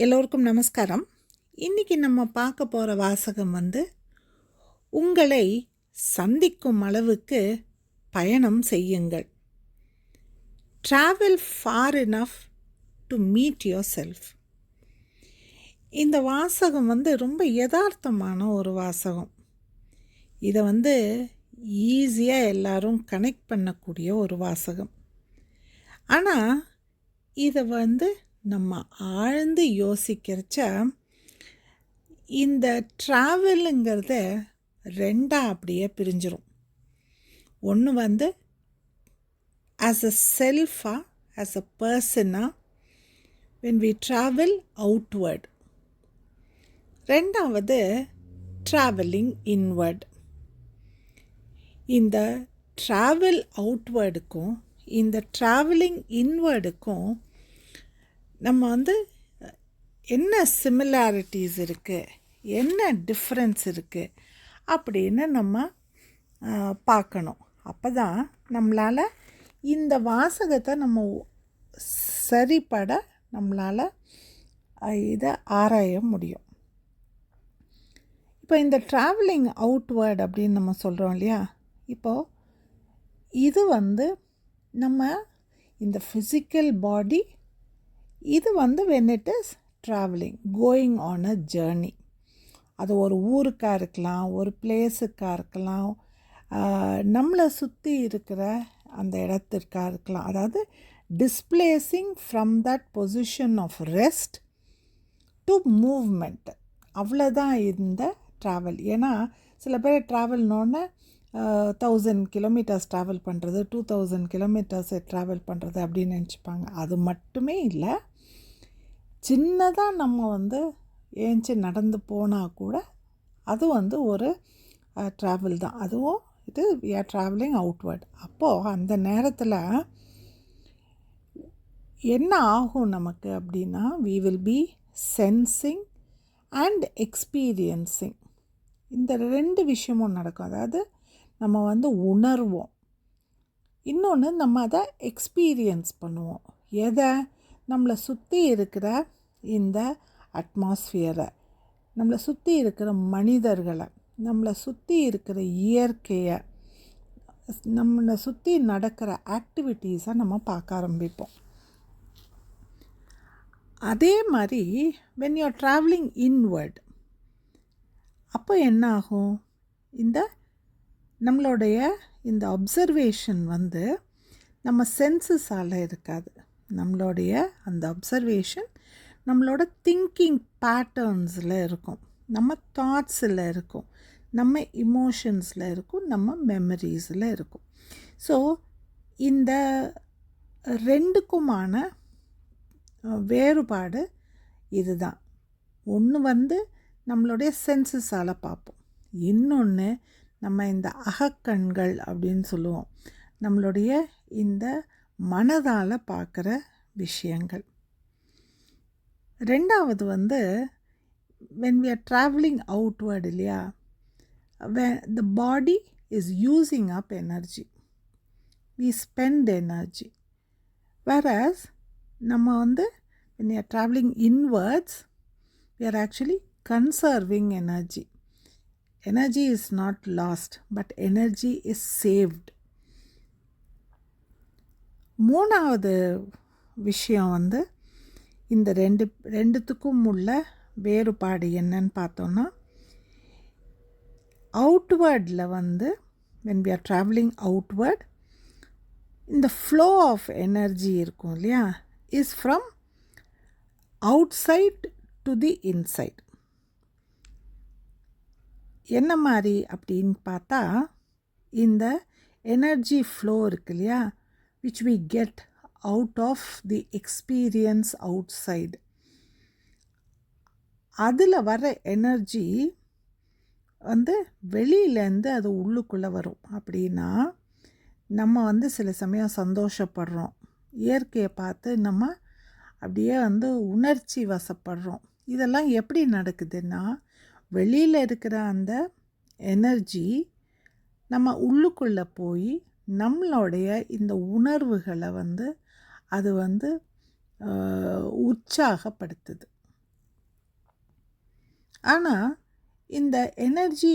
எல்லோருக்கும் நமஸ்காரம். இன்றைக்கி நம்ம பார்க்க போகிற வாசகம் வந்து உங்களை சந்திக்கும் அளவுக்கு பயணம் செய்யுங்கள். Travel far enough to meet yourself இந்த வாசகம் வந்து ரொம்ப யதார்த்தமான ஒரு வாசகம். இதை வந்து ஈஸியாக எல்லாரும் கனெக்ட் பண்ணக்கூடிய ஒரு வாசகம். ஆனால் இதை வந்து நம்ம ஆழ்ந்து யோசிக்கிறச்ச இந்த ட்ராவலுங்கிறத ரெண்டாக அப்படியே பிரிஞ்சிடும் ஒன்று வந்து ஆஸ் அ செல்ஃபாக ஆஸ் அ பர்சனாக வென் வி ட்ராவல் அவுட்வர்ட் ரெண்டாவது ட்ராவலிங் இன்வர்ட் இந்த ட்ராவல் அவுட்வேர்டுக்கும் இந்த ட்ராவலிங் இன்வேர்டுக்கும் நம்ம வந்து என்ன சிமிலாரிட்டிஸ் இருக்குது என்ன டிஃப்ரென்ஸ் இருக்குது அப்படின்னு நம்ம பார்க்கணும். அப்போ தான் நம்மளால் இந்த வாசகத்தை நம்ம சரிப்பட நம்மளால் இதை ஆராய முடியும். இப்போ இந்த ட்ராவலிங் அவுட்வேர்ட் அப்படின்னு நம்ம சொல்கிறோம் இல்லையா? இப்போது இது வந்து நம்ம இந்த ஃபிசிக்கல் பாடி இது வந்து when it is travelling going on a journey அது ஒரு ஊருக்காக இருக்கலாம் ஒரு பிளேஸுக்காக இருக்கலாம் நம்மளை சுற்றி இருக்கிற அந்த இடத்திற்காக இருக்கலாம். அதாவது displacing from that position of rest to movement அவ்வளோதான் இந்த ட்ராவல் ஏன்னா சில பேர் ட்ராவல்னோடனே தௌசண்ட் கிலோமீட்டர்ஸ் ட்ராவல் பண்ணுறது டூ தௌசண்ட் கிலோமீட்டர்ஸ் ட்ராவல் பண்ணுறது அப்படின்னு நினச்சிப்பாங்க. அது மட்டுமே இல்லை சின்னதாக நம்ம வந்து ஏஞ்சி நடந்து போனால் கூட அது வந்து ஒரு ட்ராவல் தான். அதுவும் இது வி ஆர் ட்ராவலிங் அவுட்வர்ட் அப்போது அந்த நேரத்தில் என்ன ஆகும் நமக்கு அப்படின்னா we will be sensing and experiencing இந்த ரெண்டு விஷயமும் நடக்கும். அதாவது நம்ம வந்து உணர்வோம். இன்னொன்று நம்ம அதை எக்ஸ்பீரியன்ஸ் பண்ணுவோம். எதை? நம்மளை சுற்றி இருக்கிற இந்த அட்மாஸ்ஃபியரை நம்மளை சுற்றி இருக்கிற மனிதர்களை நம்மளை சுற்றி இருக்கிற இயற்கையை நம்மளை சுற்றி நடக்கிற ஆக்டிவிட்டீஸை நம்ம பார்க்க ஆரம்பிப்போம். அதே மாதிரி when you are travelling inward அப்போ என்ன ஆகும்? இந்த நம்மளுடைய இந்த அப்சர்வேஷன் வந்து நம்ம சென்சஸால் இருக்காது. நம்மளுடைய அந்த அப்சர்வேஷன் நம்மளோட திங்கிங் பேட்டர்ன்ஸில் இருக்கும். நம்ம தாட்ஸில் இருக்கும். நம்ம இமோஷன்ஸில் இருக்கும். நம்ம மெமரிஸில் இருக்கும். ஸோ இந்த ரெண்டுக்குமான வேறுபாடு இதுதான். ஒன்று வந்து நம்மளுடைய சென்சஸால் பார்ப்போம். இன்னொன்று நம்ம இந்த அகக்கண்கள் அப்படின்னு சொல்லுவோம். நம்மளுடைய இந்த மனதால் பார்க்குற விஷயங்கள் ரெண்டாவது வந்து when we are travelling outward இல்லையா way the body is using up energy we spend energy whereas நம்ம வந்து when you are travelling inwards we are actually conserving energy energy is not lost but energy is saved மூணாவது விஷயம் வந்து இந்த ரெண்டு ரெண்டுத்துக்கும் உள்ள வேறுபாடு என்னன்னு பார்த்தோன்னா அவுட்வேர்டில் வந்து when we are travelling outward இந்த ஃப்ளோ ஆஃப் எனர்ஜி இருக்கும் இல்லையா? Is from outside to the inside என்ன மாதிரி அப்படின்னு பார்த்தா இந்த எனர்ஜி ஃப்ளோ இருக்கு இல்லையா? Which we get out of the experience out அதில் வர எனர்ஜி வந்து வெளியிலேருந்து அது உள்ளுக்குள்ளே வரும். அப்படின்னா நம்ம வந்து சில சமயம் சந்தோஷப்படுறோம். இயற்கையை பார்த்து நம்ம அப்படியே வந்து உணர்ச்சி வசப்படுறோம். இதெல்லாம் எப்படி நடக்குதுன்னா வெளியில் இருக்கிற அந்த எனர்ஜி நம்ம உள்ளுக்குள்ளே போய் நம்மளுடைய இந்த உணர்வுகளை வந்து அது வந்து உற்சாகப்படுத்துது. ஆனால் இந்த எனர்ஜி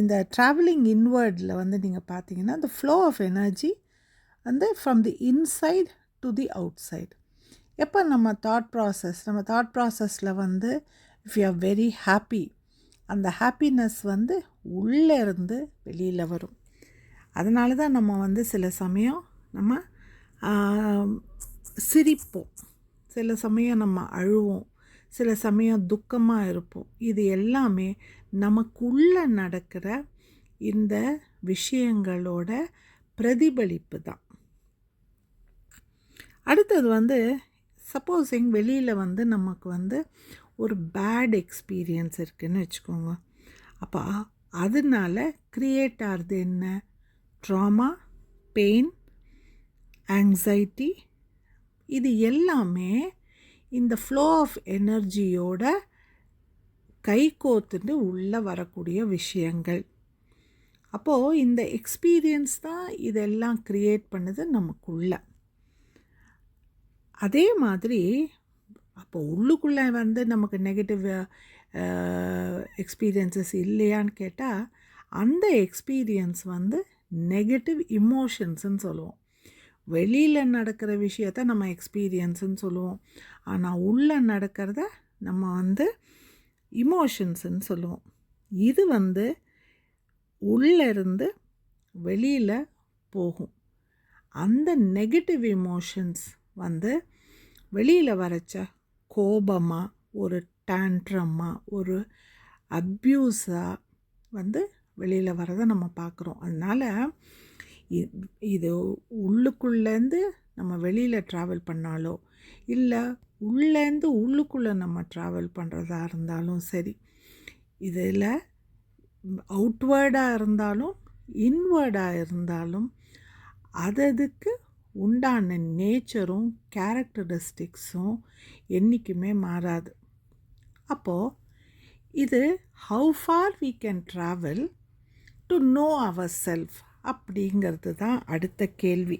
இந்த ட்ராவலிங் இன்வேர்டில் வந்து நீங்கள் பார்த்தீங்கன்னா இந்த ஃப்ளோ ஆஃப் எனர்ஜி வந்து from the inside to the outside எப்போ நம்ம தாட் ப்ராசஸ் நம்ம தாட் ப்ராசஸில் வந்து if you are very happy அந்த ஹாப்பினஸ் வந்து உள்ளே இருந்து வெளியில் வரும். அதனால தான் நம்ம வந்து சில சமயம் நம்ம சிரிப்போம். சில சமயம் நம்ம அழுவோம். சில சமயம் துக்கமாக இருப்போம். இது எல்லாமே நமக்குள்ளே நடக்கிற இந்த விஷயங்களோட பிரதிபலிப்பு தான். அடுத்தது வந்து சப்போஸிங் வெளியில் வந்து நமக்கு வந்து ஒரு பேட் எக்ஸ்பீரியன்ஸ் இருக்குன்னு வச்சுக்கோங்க. அப்போ அதனால க்ரியேட் ஆகிறது என்ன? ட்ராமா பெயின் ஆங்ஸைட்டி இது எல்லாமே இந்த ஃப்ளோ ஆஃப் எனர்ஜியோட கைகோத்துட்டு உள்ளே வரக்கூடிய விஷயங்கள். அப்போது இந்த எக்ஸ்பீரியன்ஸ் தான் இதெல்லாம் க்ரியேட் பண்ணுது நமக்குள்ள. அதே மாதிரி அப்போ உள்ளுக்குள்ளே வந்து நமக்கு நெகட்டிவ் எக்ஸ்பீரியன்சஸ் இல்லையான்னு கேட்டால் அந்த எக்ஸ்பீரியன்ஸ் வந்து நெகட்டிவ் இமோஷன்ஸ்னு சொல்லுவோம். வெளியில் நடக்கிற விஷயத்த நம்ம எக்ஸ்பீரியன்ஸுன்னு சொல்லுவோம். ஆனால் உள்ளே நடக்கிறத நம்ம வந்து இமோஷன்ஸுன்னு சொல்லுவோம். இது வந்து உள்ளேருந்து வெளியில் போகும். அந்த நெகட்டிவ் இமோஷன்ஸ் வந்து வெளியில் வரைச்ச கோபமாக ஒரு டேண்ட்ரமாக ஒரு அப்யூஸாக வந்து வெளியில் வரதை நம்ம பார்க்குறோம் அதனால் இது உள்ளுக்குள்ளேருந்து நம்ம வெளியில் ட்ராவல் பண்ணாலோ இல்லை உள்ளேருந்து உள்ளுக்குள்ளே நம்ம ட்ராவல் பண்ணுறதா இருந்தாலும் சரி இதில் அவுட்வேர்டாக இருந்தாலும் இன்வேர்டாக இருந்தாலும் அததுக்கு உண்டான நேச்சரும் கேரக்டரிஸ்டிக்ஸும் என்றைக்குமே மாறாது. அப்போது இது how far we can travel to know our self அப்படிங்கிறது தான் அடுத்த கேள்வி.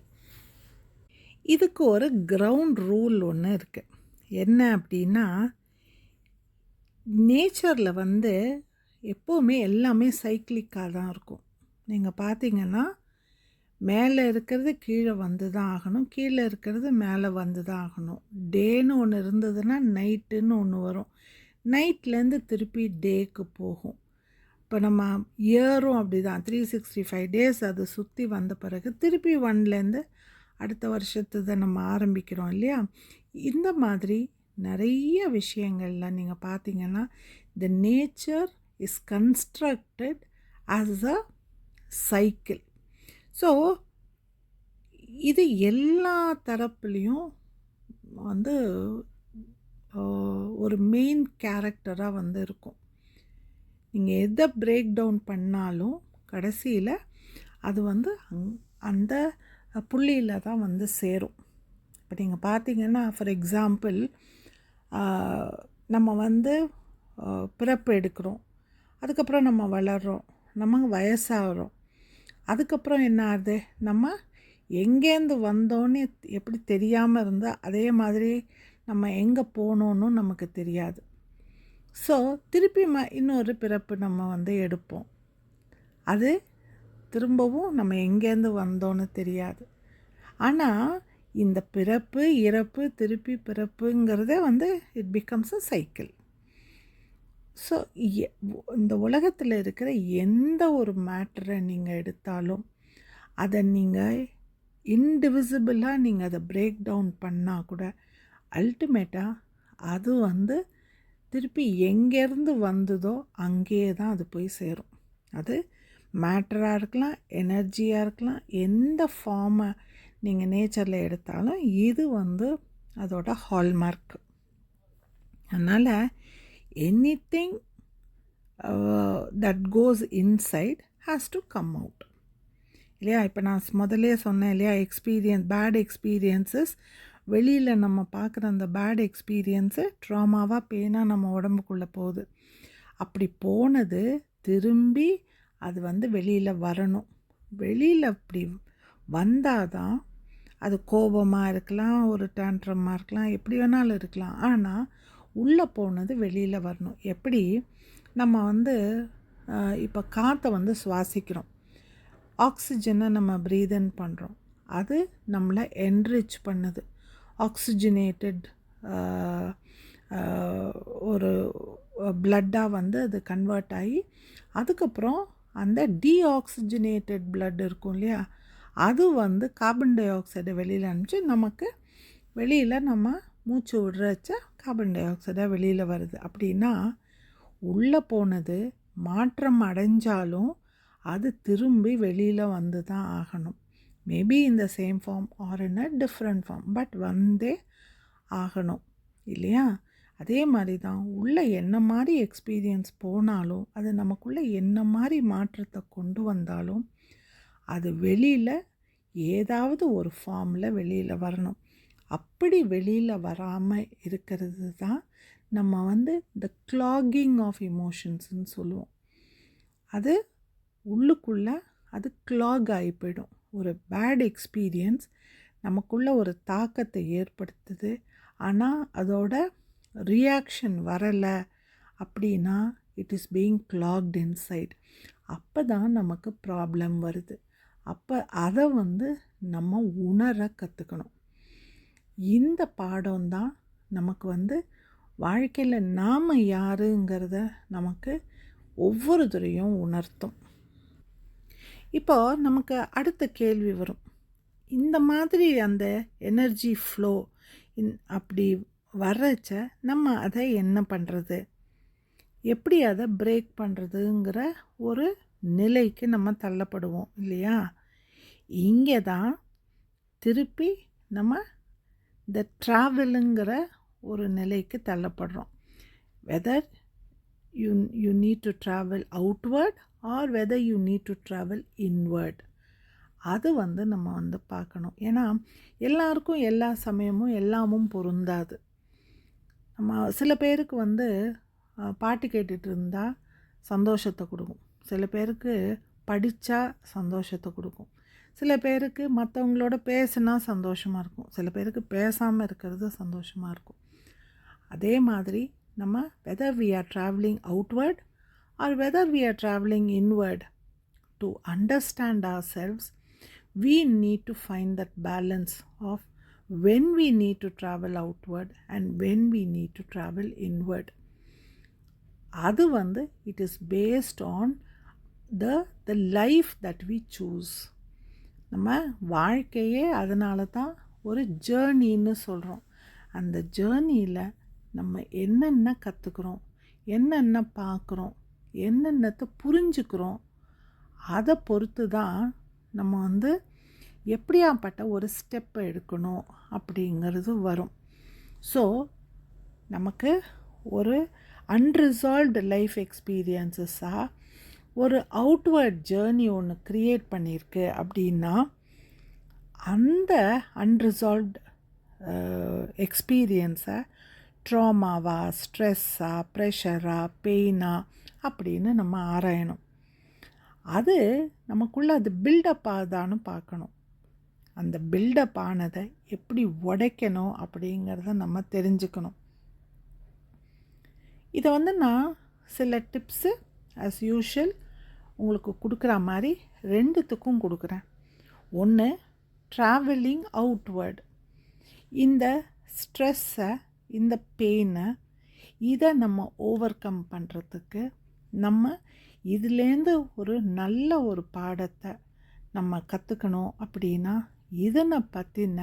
இதுக்கு ஒரு கிரவுண்ட் ரூல் ஒன்று இருக்குது என்ன அப்படின்னா நேச்சரில் வந்து எப்போவுமே எல்லாமே சைக்கிளிக்காக தான் இருக்கும். நீங்கள் பார்த்தீங்கன்னா மேலே இருக்கிறது கீழே வந்து தான் ஆகணும் கீழே இருக்கிறது மேலே வந்து தான் ஆகணும். டேன்னு ஒன்று இருந்ததுன்னா நைட்டுன்னு ஒன்று வரும். நைட்லேருந்து திருப்பி டேக்கு போகும். இப்போ நம்ம இயரும் அப்படி தான் த்ரீ சிக்ஸ்டி ஃபைவ் டேஸ் அது சுற்றி வந்த பிறகு திருப்பி ஒன்லேருந்து அடுத்த வருஷத்தை நம்ம ஆரம்பிக்கிறோம் இல்லையா? இந்த மாதிரி நிறைய விஷயங்கள்ல நீங்கள் பார்த்தீங்கன்னா the nature is constructed as a cycle so இது எல்லா தரப்புலேயும் வந்து ஒரு மெயின் கேரக்டராக வந்து இருக்கும். நீங்கள் எதை பிரேக் டவுன் பண்ணாலும் கடைசியில் அது வந்து அங் அந்த புள்ளியில் தான் வந்து சேரும். இப்போ நீங்கள் பார்த்தீங்கன்னா ஃபார் எக்ஸாம்பிள் நம்ம வந்து பிறப்பு எடுக்கிறோம். அதுக்கப்புறம் நம்ம வளர்கிறோம் நம்ம வயசாகிறோம். அதுக்கப்புறம் என்ன ஆகுது? நம்ம எங்கேருந்து வந்தோன்னு எப்படி தெரியாமல் இருந்தால் அதே மாதிரி நம்ம எங்கே போகணுன்னு நமக்கு தெரியாது. ஸோ திருப்பி ம இன்னொரு பிறப்பு நம்ம வந்து எடுப்போம். அது திரும்பவும் நம்ம எங்கேருந்து வந்தோன்னு தெரியாது. ஆனால் இந்த பிறப்பு இறப்பு திருப்பி பிறப்புங்கிறதே வந்து it becomes a cycle so இந்த உலகத்தில் இருக்கிற எந்த ஒரு மேட்டரை நீங்கள் எடுத்தாலும் அதை நீங்கள் இன்டிவிசிபிளாக நீங்கள் அதை பிரேக் டவுன் பண்ணால் கூட அல்டிமேட்டாக அது வந்து திருப்பி எங்கேருந்து வந்ததோ அங்கேயே தான் அது போய் சேரும். அது மேட்டராக இருக்கலாம் எனர்ஜியாக இருக்கலாம் எந்த ஃபார்மை நீங்கள் நேச்சரில் எடுத்தாலும் இது வந்து அதோட ஹால்மார்க் அதனால் anything that goes inside has to come out இல்லையா? இப்போ நான் முதலே சொன்னேன் இல்லையா? எக்ஸ்பீரியன்ஸ் பேட் எக்ஸ்பீரியன்ஸஸ் வெளியில் நம்ம பார்க்குற அந்த பேட் எக்ஸ்பீரியன்ஸு ட்ராமாவாக பெயினாக நம்ம உடம்புக்குள்ளே போகுது. அப்படி போனது திரும்பி அது வந்து வெளியில் வரணும். வெளியில் அப்படி வந்தால் தான் அது கோபமாக இருக்கலாம் ஒரு டேண்ட்ரமாக இருக்கலாம் எப்படி வேணாலும் இருக்கலாம். ஆனால் உள்ளே போனது வெளியில் வரணும். எப்படி? நம்ம வந்து இப்போ காற்றை வந்து சுவாசிக்கிறோம். ஆக்சிஜனை நம்ம ப்ரீதன் பண்ணுறோம் அது நம்மளை என்ரிச் பண்ணுது. ஆக்சிஜனேட்டட் uh, uh, ஒரு uh, பிளட்டாக வந்து அது கன்வெர்ட் ஆகி அதுக்கப்புறம் அந்த டீஆக்சிஜனேட்டட் பிளட் இருக்கும் இல்லையா? அது வந்து கார்பன் டை ஆக்சைடை வெளியில் அனுப்பிச்சு நமக்கு வெளியில் நம்ம மூச்சு விடுறச்ச கார்பன் டை ஆக்சைடாக வெளியில் வருது. அப்படின்னா உள்ளே போனது மாற்றம் அடைஞ்சாலும் அது திரும்பி வெளியில் வந்து தான் ஆகணும். மேபி இந்த same form or in a different form but வந்தே ஆகணும் இல்லையா? அதே மாதிரி தான் உள்ளே என்ன மாதிரி எக்ஸ்பீரியன்ஸ் போனாலும் அது நமக்குள்ளே என்ன மாதிரி மாற்றத்தை கொண்டு வந்தாலும் அது வெளியில் ஏதாவது ஒரு ஃபார்மில் வெளியில் வரணும். அப்படி வெளியில் வராமல் இருக்கிறது தான் நம்ம வந்து இந்த கிளாகிங் ஆஃப் இமோஷன்ஸ்னு சொல்லுவோம். அது உள்ளுக்குள்ளே அது கிளாக் ஆகி போயிடும். ஒரு பேட் எக்ஸ்பீரியன்ஸ் நமக்குள்ளே ஒரு தாக்கத்தை ஏற்படுத்துது. ஆனால் அதோட ரியாக்ஷன் வரலை அப்படின்னா it is being clogged inside அப்போ தான் நமக்கு ப்ராப்ளம் வருது. அப்போ அதை வந்து நம்ம உணர கற்றுக்கணும் இந்த பாடம் தான் நமக்கு வந்து வாழ்க்கையில் நாம் யாருங்கிறத நமக்கு ஒவ்வொரு துறையும் உணர்த்தும். இப்போ நமக்கு அடுத்த கேள்வி வரும். இந்த மாதிரி அந்த எனர்ஜி ஃப்ளோ இன் அப்படி வர்றச்ச நம்ம அதை என்ன பண்ணுறது எப்படி அதை பிரேக் பண்ணுறதுங்கிற ஒரு நிலைக்கு நம்ம தள்ளப்படுவோம் இல்லையா? இங்கே தான் திருப்பி நம்ம இந்த ட்ராவலுங்கிற ஒரு நிலைக்கு தள்ளப்படுறோம். Whether you you need to travel outward or whether you need to travel inward அது வந்து நம்ம வந்து பார்க்கணும். ஏன்னா எல்லாருக்கும் எல்லா சமயமும் எல்லாமும் பொருந்தாது. நம்ம சில பேருக்கு வந்து பாட்டு கேட்டுட்டு இருந்தால் சந்தோஷத்தை கொடுக்கும். சில பேருக்கு படித்தா சந்தோஷத்தை கொடுக்கும். சில பேருக்கு மற்றவங்களோட பேசினா சந்தோஷமாக இருக்கும். சில பேருக்கு பேசாமல் இருக்கிறது சந்தோஷமாக இருக்கும். அதே மாதிரி நம்ம whether we are travelling outward are whether we are travelling inward to understand ourselves we need to find that balance of when we need to travel outward and when we need to travel inward அது வந்து it is based on the the life that we choose நம்ம வாழ்க்கையே அதனால தான் ஒரு ஜேர்னின்னு சொல்கிறோம் அந்த ஜேர்னியில் நம்ம என்னென்ன கற்றுக்குறோம் என்னென்ன பார்க்குறோம் என்னென்னத்தை புரிஞ்சுக்கிறோம் அதை பொறுத்து தான் நம்ம வந்து எப்படியாப்பட்ட ஒரு ஸ்டெப்பை எடுக்கணும் அப்படிங்கிறது வரும். ஸோ நமக்கு ஒரு அன்ரிசால்வ்டு லைஃப் எக்ஸ்பீரியன்ஸஸாக ஒரு அவுட்வேர்ட் ஜேர்னி ஒன்று க்ரியேட் பண்ணியிருக்கு அப்படின்னா அந்த அன்ரிசால்வ்டு எக்ஸ்பீரியன்ஸை ட்ராமாவா ஸ்ட்ரெஸ்ஸா ப்ரெஷரா பெயினா அப்படின்னு நம்ம ஆராயணும். அது நமக்குள்ளே அது பில்டப் ஆகுதான்னு பார்க்கணும். அந்த பில்டப் ஆனதை எப்படி உடைக்கணும் அப்படிங்கிறத நம்ம தெரிஞ்சுக்கணும். இதை வந்து நான் சில டிப்ஸு ஆஸ் யூஷுவல் உங்களுக்கு கொடுக்குற மாதிரி ரெண்டுத்துக்கும் கொடுக்குறேன். ஒன்று ட்ராவலிங் அவுட்வேர்டு இந்த ஸ்ட்ரெஸ்ஸை இந்த பெயினை இதை நம்ம ஓவர் கம் பண்ணுறதுக்கு நம்ம இதுலேருந்து ஒரு நல்ல ஒரு பாடத்தை நம்ம கற்றுக்கணும் அப்படின்னா இதனை பற்றின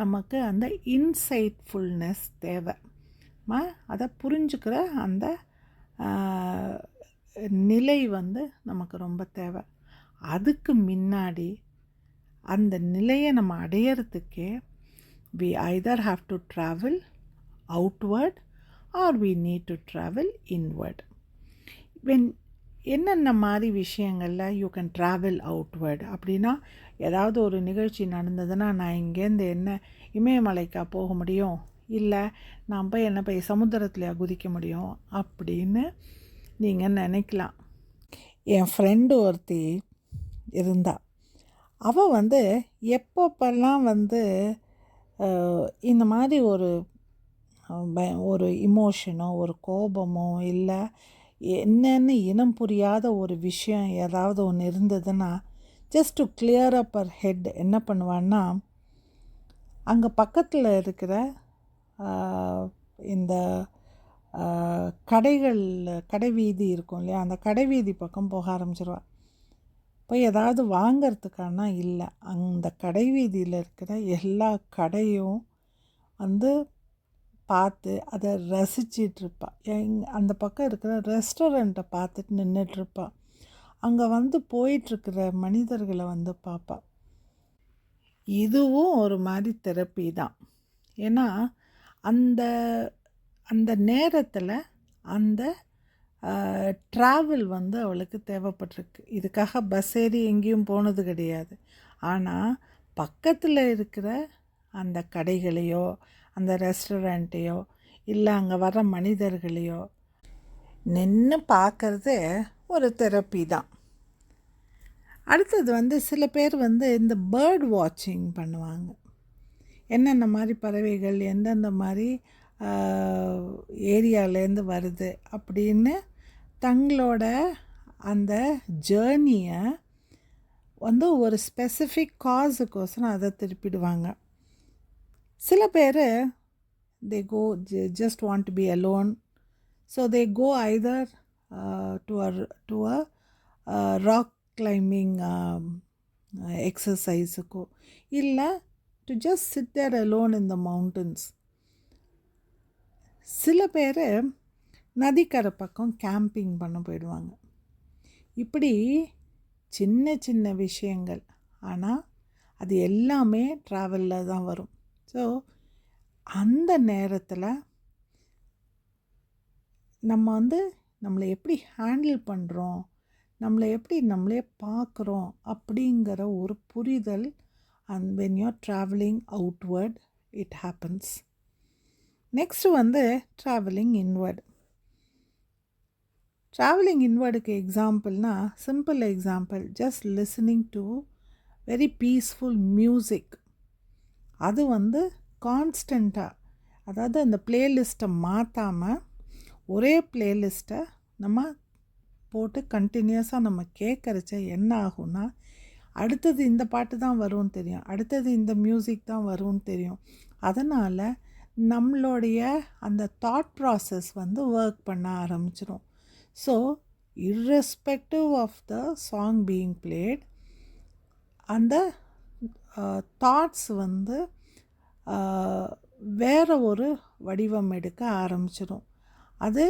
நமக்கு அந்த இன்சைட்ஃபுல்னஸ் தேவை. அதை புரிஞ்சுக்கிற அந்த நிலை வந்து நமக்கு ரொம்ப தேவை. அதுக்கு முன்னாடி அந்த நிலையை நம்ம அடையிறதுக்கே we either have to travel outward or we need to travel inward when என்னென்ன மாதிரி விஷயங்களில் யூ கேன் ட்ராவல் அவுட்வேர்டு அப்படின்னா ஏதாவது ஒரு நிகழ்ச்சி நடந்ததுன்னா நான் இங்கேருந்து என்ன இமயமலைக்கா போக முடியும்? இல்லை நான் போய் என்ன போய் சமுத்திரத்தில் குதிக்க முடியும்? அப்படின்னு நீங்கள் நினைக்கலாம். என் ஃப்ரெண்டு ஒருத்தி இருந்தா. அவள் வந்து எப்பப்பெல்லாம் வந்து இந்த மாதிரி ஒரு ஒரு இமோஷனோ ஒரு கோபமோ இல்லை என்னென்னு இனம் புரியாத ஒரு விஷயம் ஏதாவது ஒன்று இருந்ததுன்னா ஜஸ்ட் டு கிளியர் அப் அர் ஹெட் என்ன பண்ணுவான்னா அங்கே பக்கத்தில் இருக்கிற இந்த கடைகள் கடை வீதி இருக்கும் இல்லையா அந்த கடை வீதி பக்கம் போக ஆரம்பிச்சிருவா. போய் ஏதாவது வாங்கிறதுக்கானா இல்லை அந்த கடை வீதியில் இருக்கிற எல்லா கடையும் வந்து பார்த்து அதை ரசிச்சிட்ருப்பாள் எங் அந்த பக்கம் இருக்கிற ரெஸ்டாரண்ட்டை பார்த்துட்டு நின்றுட்டுருப்பாள் அங்கே வந்து போயிட்டுருக்கிற மனிதர்களை வந்து பார்ப்பா இதுவும் ஒரு மாதிரி தெரப்பி தான். ஏன்னா அந்த அந்த நேரத்தில் அந்த ட்ராவல் வந்து அவளுக்கு தேவைப்பட்டிருக்கு இதுக்காக பஸ் ஏறி எங்கேயும் போனது கிடையாது. ஆனால் பக்கத்தில் இருக்கிற அந்த கடைகளையோ அந்த ரெஸ்டாரண்ட்டையோ இல்லை அங்கே வர மனிதர்களையோ நின்று பார்க்குறது ஒரு தெரப்பி தான். அடுத்தது வந்து சில பேர் வந்து இந்த பேர்ட் வாட்சிங் பண்ணுவாங்க. என்னென்ன மாதிரி பறவைகள் எந்தெந்த மாதிரி ஏரியாவிலேருந்து வருது அப்படின்னு தங்களோட அந்த ஜேர்னியை வந்து ஒரு ஸ்பெசிஃபிக் காஸுக்கோசரம் அதை திருப்பிடுவாங்க. சில பேர் they go just want to be alone so they go either to a to a rock climbing எக்ஸசைஸுக்கோ இல்லை to just sit there alone in the mountains சில பேர் நதிக்கரை பக்கம் கேம்பிங் பண்ண போயிடுவாங்க. இப்படி சின்ன சின்ன விஷயங்கள். ஆனால் அது எல்லாமே ட்ராவலில் தான் வரும். ஸோ அந்த நேரத்தில் நம்ம வந்து நம்மளை எப்படி ஹேண்டில் பண்ணுறோம் நம்மளை எப்படி நம்மளே பார்க்குறோம்? அப்படிங்கிற ஒரு புரிதல் and when your travelling outward it happens next வந்து ட்ராவலிங் இன்வர்ட் ட்ராவலிங் இன்வர்டுக்கு எக்ஸாம்பிள்னால் simple example just listening to very peaceful music அது வந்து கான்ஸ்டண்ட்டாக அதாவது அந்த பிளேலிஸ்ட்டை மாற்றாமல் ஒரே பிளேலிஸ்ட்டை நம்ம போட்டு கண்டினியூஸாக நம்ம கேட்குறச்ச என்ன ஆகும்னா அடுத்தது இந்த பாட்டு தான் வரும்னு தெரியும். அடுத்தது இந்த மியூசிக் தான் வரும்னு தெரியும். அதனால் நம்மளுடைய அந்த தாட் ப்ராசஸ் வந்து ஒர்க் பண்ண ஆரம்பிச்சிடும் so irrespective of the song being played அந்த தாட்ஸ் வந்து வேறு வேற ஒரு வடிவம் எடுக்க ஆரம்பிச்சிடும் அது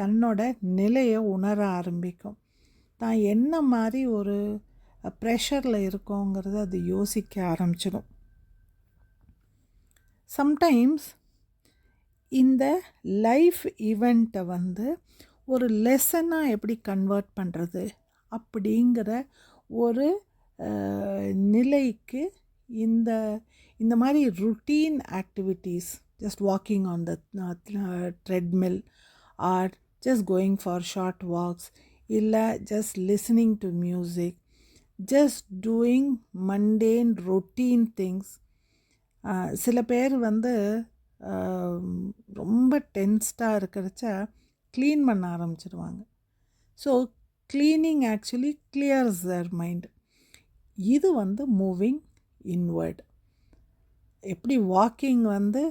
தன்னோட நிலையை உணர ஆரம்பிக்கும். தான் என்ன மாதிரி ஒரு ப்ரெஷரில் இருக்கோங்கிறத அது யோசிக்க ஆரம்பிச்சிடும் சம்டைம்ஸ் இந்த லைஃப் ஈவெண்ட்டை வந்து ஒரு லெசனாக எப்படி கன்வெர்ட் பண்ணுறது அப்படிங்கிற ஒரு நிலைக்கு இந்த இந்த மாதிரி routine activities just walking on the treadmill or just going for short walks இல்லை just listening to music just doing mundane routine things சில பேர் வந்து ரொம்ப டென்ஸ்டாக இருக்கிறச்ச க்ளீன் பண்ண ஆரம்பிச்சிடுவாங்க so cleaning actually clears their mind இது வந்து மூவிங் இன்வர்ட் எப்படி வாக்கிங் வந்து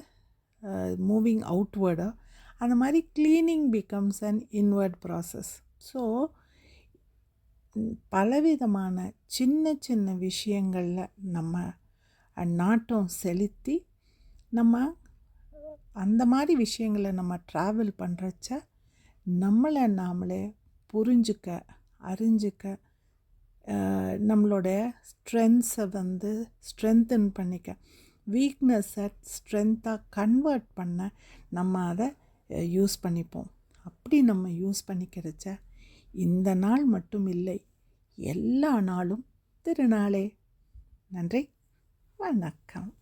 மூவிங் அவுட்வேர்டோ அந்த மாதிரி cleaning becomes an inward process so பலவிதமான சின்ன சின்ன விஷயங்களில் நம்ம நாட்டம் செலுத்தி நம்ம அந்த மாதிரி விஷயங்களை நம்ம ட்ராவல் பண்ணுறச்ச நம்மளை நாமளே புரிஞ்சுக்க அறிஞ்சிக்க நம்மளோட ஸ்ட்ரென்த்ஸை வந்து ஸ்ட்ரென்தன் பண்ணிக்க. வீக்னஸை ஸ்ட்ரென்த்தாக கன்வெர்ட் பண்ண நம்ம அதை யூஸ் பண்ணிப்போம். அப்படி நம்ம யூஸ் பண்ணிக்கிறச்ச இந்த நாள் மட்டும் இல்லை எல்லா நாளும் திருநாளே. நன்றி. வணக்கம்.